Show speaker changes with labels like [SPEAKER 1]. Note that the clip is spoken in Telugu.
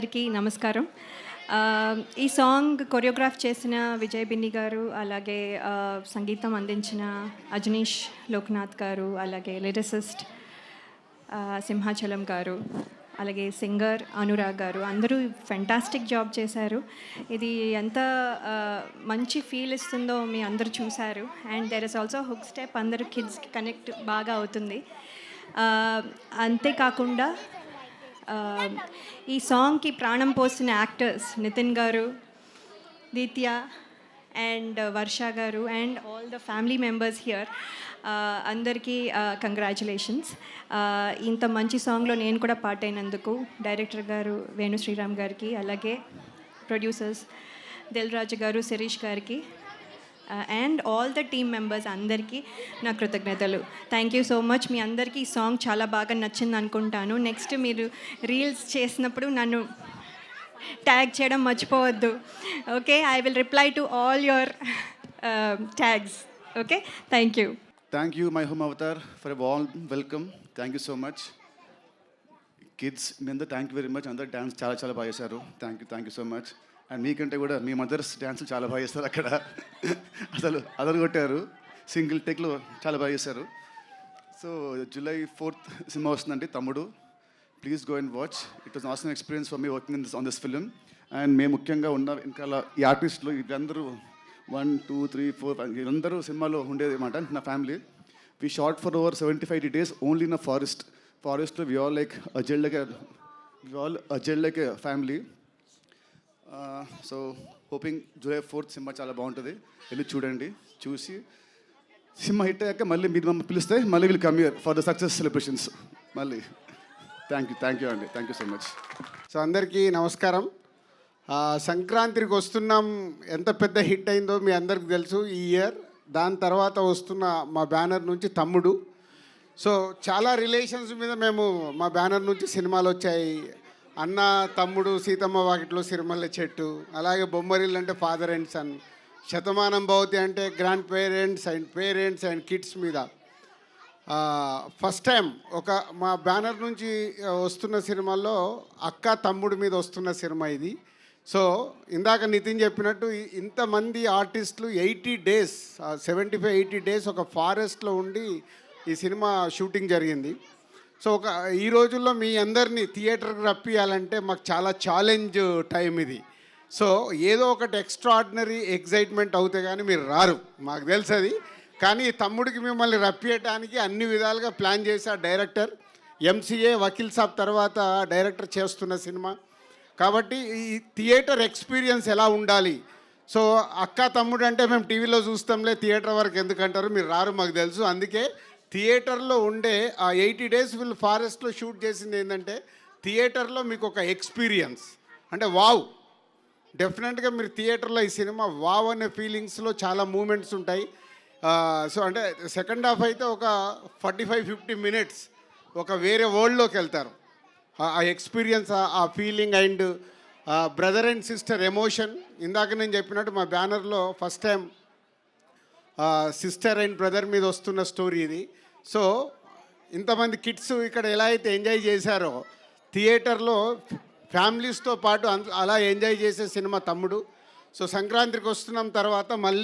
[SPEAKER 1] అందరికీ నమస్కారం. ఈ సాంగ్ కొరియోగ్రాఫ్ చేసిన విజయ్ బిన్ని గారు అలాగే సంగీతం అందించిన అజనీష్ లోక్నాథ్ గారు అలాగే లిరిసిస్ట్ సింహాచలం గారు అలాగే సింగర్ అనురాగ్ గారు అందరూ ఫెంటాస్టిక్ జాబ్ చేశారు. ఇది ఎంత మంచి ఫీల్ ఇస్తుందో మీ అందరూ చూశారు. And there is also hook step అందరూ కిడ్స్కి కనెక్ట్ బాగా అవుతుంది. అంతేకాకుండా Um, ఈ సాంగ్కి ప్రాణం పోసిన యాక్టర్స్ నితిన్ గారు దీత్య అండ్ uh, వర్ష గారు and all the family members here అందరికీ uh, కంగ్రాచులేషన్స్ uh, ఇంత మంచి సాంగ్లో నేను కూడా పార్ట్ అయినందుకు డైరెక్టర్ గారు వేణు శ్రీరామ్ గారికి అలాగే ప్రొడ్యూసర్స్ దిల్ రాజు గారు శిరీష్ గారికి and all the team members అందరికీ నా కృతజ్ఞతలు. థ్యాంక్ యూ సో మచ్ మీ అందరికీ ఈ సాంగ్ చాలా బాగా నచ్చింది అనుకుంటాను. నెక్స్ట్ మీరు రీల్స్ చేసినప్పుడు నన్ను ట్యాగ్ చేయడం మర్చిపోవద్దు. Okay I will reply to all your tags okay thank you
[SPEAKER 2] thank you my home avatar for wall welcome thank you so much kids మీ అందరూ థ్యాంక్ యూ వెరీ మచ్ అందరు డ్యాన్స్ చాలా చాలా బాగా చేశారు. Thank you thank you so much and మీకంటే కూడా మీ మదర్స్ డ్యాన్సులు చాలా బాగా చేస్తారు అక్కడ. అసలు అదలు కొట్టారు. సింగిల్ టేక్లో చాలా బాగా చేశారు. సో జూలై ఫోర్త్ సినిమా వస్తుందండి తమ్ముడు. Please go and watch it was awesome experience for me working in this on this film and మేము ముఖ్యంగా ఉన్న వెనకాల ఈ ఆర్టిస్టులు వీళ్ళందరూ వన్ టూ త్రీ ఫోర్ వీళ్ళందరూ సినిమాలో ఉండేది అనమాట నా family we shot for over seventy five days only in a forest ఫారెస్ట్లో we all like a jail like we all a jail like family so hoping July fourth cinema చాలా బాగుంటుంది. వెళ్ళి చూడండి చూసి సినిమా హిట్ అయ్యాక మళ్ళీ మీరు మమ్మల్ని పిలిస్తే మళ్ళీ will come here for the success celebrations మళ్ళీ. థ్యాంక్ యూ థ్యాంక్ యూ అండి. Thank you so much
[SPEAKER 3] so అందరికీ నమస్కారం. సంక్రాంతికి వస్తున్నాం. ఎంత పెద్ద హిట్ అయిందో మీ అందరికి తెలుసు ఈ ఇయర్ దాని తర్వాత వస్తున్న మా బ్యానర్ నుంచి తమ్ముడు. సో చాలా రిలేషన్స్ మీద మేము మా బ్యానర్ నుంచి సినిమాలు వచ్చాయి. అన్న తమ్ముడు సీతమ్మ వాకిట్లో సిరిమల్ల చెట్టు అలాగే బొమ్మరిల్లు అంటే father and sun Shatamanam Bhavati అంటే grandparents and parents and kids మీద. ఫస్ట్ టైం ఒక మా బ్యానర్ నుంచి వస్తున్న సినిమాల్లో అక్క తమ్ముడు మీద వస్తున్న సినిమా ఇది. సో ఇందాక నితిన్ చెప్పినట్టు ఇంతమంది ఆర్టిస్టులు eighty days seventy five eighty days ఒక ఫారెస్ట్లో ఉండి ఈ సినిమా షూటింగ్ జరిగింది. సో ఒక ఈ రోజుల్లో మీ అందరినీ థియేటర్కి రప్పియాలంటే మాకు చాలా ఛాలెంజ్ టైం ఇది. సో ఏదో ఒకటి ఎక్స్ట్రాడినరీ ఎగ్జైట్మెంట్ అవుతే కానీ మీరు రారు మాకు తెలుసు అది. కానీ తమ్ముడికి మిమ్మల్ని రప్పియటానికి అన్ని విధాలుగా ప్లాన్ చేశా డైరెక్టర్ ఎంసీఏ వకీల్ సాబ్ తర్వాత డైరెక్టర్ చేస్తున్న సినిమా. కాబట్టి ఈ థియేటర్ ఎక్స్పీరియన్స్ ఎలా ఉండాలి? సో అక్క తమ్ముడు అంటే మేము టీవీలో చూస్తాంలే థియేటర్ వరకు ఎందుకంటారు మీరు రారు మాకు తెలుసు. అందుకే థియేటర్లో ఉండే ఆ ఎయిటీ డేస్ విల్ ఫారెస్ట్లో షూట్ చేసింది ఏంటంటే థియేటర్లో మీకు ఒక ఎక్స్పీరియన్స్. అంటే వావ్. డెఫినెట్గా మీరు థియేటర్లో ఈ సినిమా వావ్ అనే ఫీలింగ్స్లో చాలా మూమెంట్స్ ఉంటాయి. సో అంటే సెకండ్ హాఫ్ అయితే ఒక ఫార్టీ ఫైవ్ ఫిఫ్టీ మినిట్స్ ఒక వేరే వరల్డ్లోకి వెళ్తారు. ఆ ఎక్స్పీరియన్స్ ఆ feeling and brother and sister emotion. ఇందాక నేను చెప్పినట్టు మా బ్యానర్లో first time sister and brother మీద వస్తున్న స్టోరీ ఇది. సో ఇంతమంది కిడ్స్ ఇక్కడ ఎలా అయితే ఎంజాయ్ చేశారో థియేటర్లో ఫ్యామిలీస్తో పాటు అంత- అలా ఎంజాయ్ చేసే సినిమా తమ్ముడు. సో సంక్రాంతికి వస్తున్నాం తర్వాత మళ్ళీ